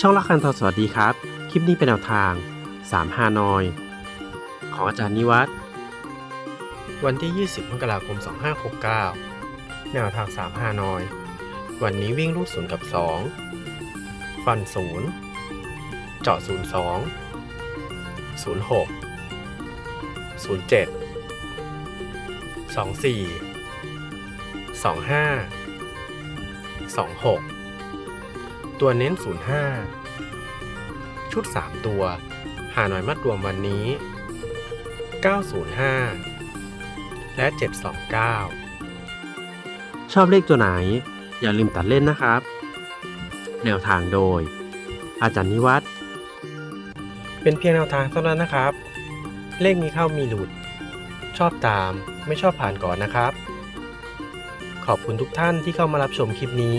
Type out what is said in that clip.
ช่องละคันทอสวัสดีครับ คลิปนี้เป็นแนวทาง 3 ฮานอย ของอาจารย์นิวัฒน์วันที่ 20 มกราคม 2569 แนวทาง 3 ฮานอย วันนี้วิ่งลูกศูนย์กับ 2 ฟันศูนย์เจาะ 02 06 07 24 25 26 ตัวเน้น 05 ชุด 3 ตัว หาหน่อยมัดรวมวันนี้ 905 และ 729 ชอบเลขตัวไหน อย่าลืมตัดเล่นนะครับ แนวทางโดย อาจารย์นิวัฒน์เป็นเพียงแนวทางเท่านั้นนะครับ เลขมีเข้ามีหลุด ชอบตามไม่ชอบผ่านก่อนนะครับ ขอบคุณทุกท่านที่เข้ามารับชมคลิปนี้